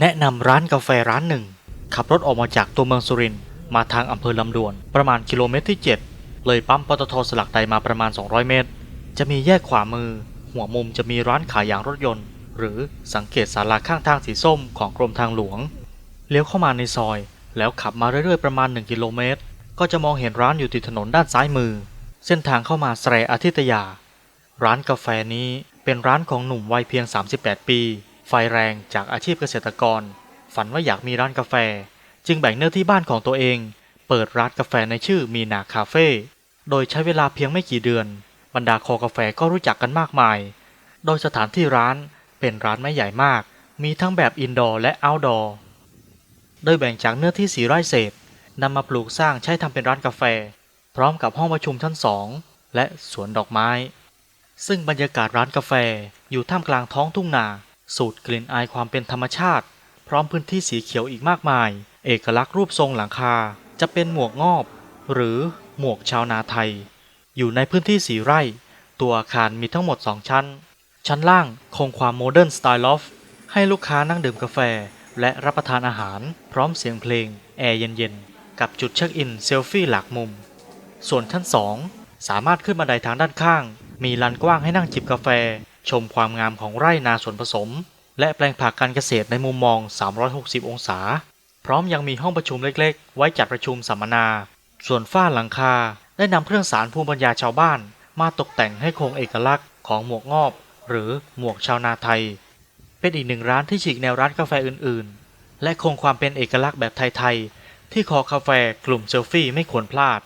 แนะนำร้านกาแฟร้านหนึ่ง ขับรถออกมาจากตัวเมืองสุรินทร์มาทางอำเภอลำดวน ประมาณกิโลเมตรที่ 7 เลยปั๊มปตทสลักใดมาประมาณ 200 เมตร จะมีแยกขวามือ หัวมุมจะมีร้านขายยางรถยนต์ หรือสังเกตศาลาข้างทางสีส้มของกรมทางหลวง เลี้ยวเข้ามาในซอย แล้วขับมาเรื่อยๆประมาณ 1 กิโลเมตร ก็จะมองเห็นร้านอยู่ติดถนนด้านซ้ายมือ เส้นทางเข้ามาแสรอาทิตยา ร้านกาแฟนี้เป็นร้านของหนุ่มวัยเพียง 38 ปี ไฟแรงจากอาชีพเกษตรกร ฝันว่าอยากมีร้านกาแฟ จึงแบ่งเนื้อที่บ้านของตัวเอง เปิดร้านกาแฟในชื่อมีนาคาเฟ่โดยใช้เวลาเพียงไม่กี่เดือน บรรดาคอกาแฟก็รู้จักกันมากมาย โดยสถานที่ร้านเป็นร้านไม่ใหญ่มาก มีทั้งแบบอินดอร์และเอาท์ดอร์ โดยแบ่งจากเนื้อที่สีไร่เศษนำมาปลูกสร้างใช้ทำเป็นร้านกาแฟ พร้อมกับห้องประชุมชั้นสองและสวนดอกไม้ ซึ่งบรรยากาศร้านกาแฟอยู่ท่ามกลางท้องทุ่งนา สูดกลิ่นอายความเป็นธรรมชาติ พร้อมพื้นที่สีเขียวอีกมากมาย เอกลักษณ์รูปทรงหลังคา จะเป็นหมวกงอบ หรือหมวกชาวนาไทย อยู่ในพื้นที่สีไร่ ตัวอาคารมีทั้งหมด 2 ชั้น ชั้นล่างคงความโมเดิร์นสไตล์ลอฟให้ลูกค้านั่งดื่มกาแฟ และรับประทานอาหาร พร้อมเสียงเพลง แอร์เย็นๆ กับจุดเช็คอินเซลฟี่หลากมุม ส่วนชั้น 2 สามารถขึ้นบันไดทางด้านข้าง มีลานกว้างให้นั่งจิบกาแฟ ชมความงามของไร่นาสวนผสม และแปลงผักการเกษตรในมุมมอง 360 องศา พร้อมยังมีห้องประชุมเล็กๆ ไว้จัดประชุมสัมมนา ส่วนฝ้าหลังคาได้นำเครื่องสารภูมิปัญญาชาวบ้าน มาตกแต่งให้คงเอกลักษณ์ของหมวกงอบ หรือหมวกชาวนาไทย เป็นอีกหนึ่งร้านที่ฉีกแนวร้านกาแฟอื่นๆ และคงความเป็นเอกลักษณ์แบบไทยๆ ที่คอคาแฟกลุ่มเซลฟี่ไม่ควรพลาด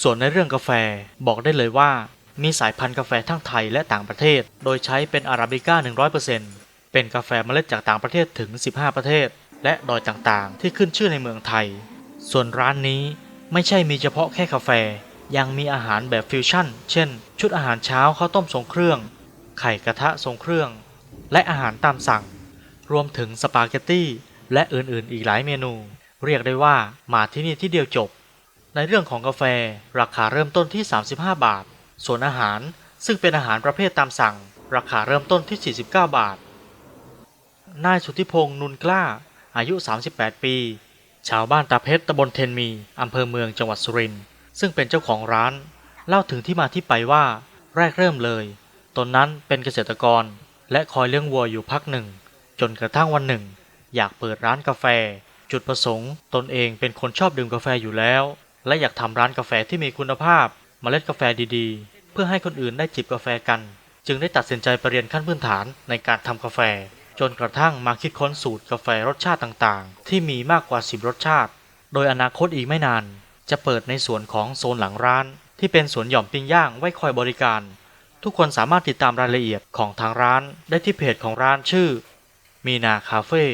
ส่วนในเรื่องกาแฟบอกได้เลยว่า มีสายพันธุ์กาแฟทั้งไทยและต่างประเทศ โดยใช้เป็นอาราบิก้า 100%เป็นกาแฟเมล็ดจากต่างประเทศถึง 15 ประเทศ และดอยต่างๆ ที่ขึ้นชื่อในเมืองไทย ส่วนร้านนี้ไม่ใช่มีเฉพาะแค่กาแฟ ยังมีอาหารแบบฟิวชั่น เช่น ชุดอาหารเช้าข้าวต้มทรงเครื่อง ไข่กระทะทรงเครื่อง และอาหารตามสั่ง รวมถึงสปาเกตตี้และอื่นๆ อีกหลายเมนู เรียกได้ว่ามาที่นี่ที่เดียวจบ ในเรื่องของกาแฟ ราคาเริ่มต้นที่ 35 บาท ส่วนอาหารซึ่งเป็นอาหารประเภทตามสั่ง ราคาเริ่มต้นที่ 49 บาท นายสุทธิพงษ์นุนกล้า อายุ 38 ปี ชาวบ้านตาเพชรตำบลเทนมีอำเภอเมืองจังหวัดสุรินทร์ซึ่งเป็นเจ้าของร้าน เล่าถึงที่มาที่ไปว่าแรกเริ่มเลย ตนนั้นเป็นเกษตรกร และคอยเลี้ยงวัวอยู่พักหนึ่ง จนกระทั่งวันหนึ่ง อยากเปิดร้านกาแฟ จุดประสงค์ ตนเองเป็นคนชอบดื่มกาแฟอยู่แล้ว และอยากทำร้านกาแฟที่มีคุณภาพ เมล็ดกาแฟดีๆ เพื่อให้คนอื่นได้จิบกาแฟกัน จึงได้ตัดสินใจไปเรียนขั้นพื้นฐานในการทำกาแฟ จนกระทั่งมาคิดค้นสูตรกาแฟรสชาติต่างๆ ที่มีมากกว่า 10 รสชาติ โดยอนาคตอีกไม่นาน จะเปิดในส่วนของโซนหลังร้าน ที่เป็นสวนหย่อมปิ้งย่างไว้คอยบริการ ทุกคนสามารถติดตามรายละเอียดของทางร้านได้ที่เพจของร้านชื่อ มีนาคาเฟ่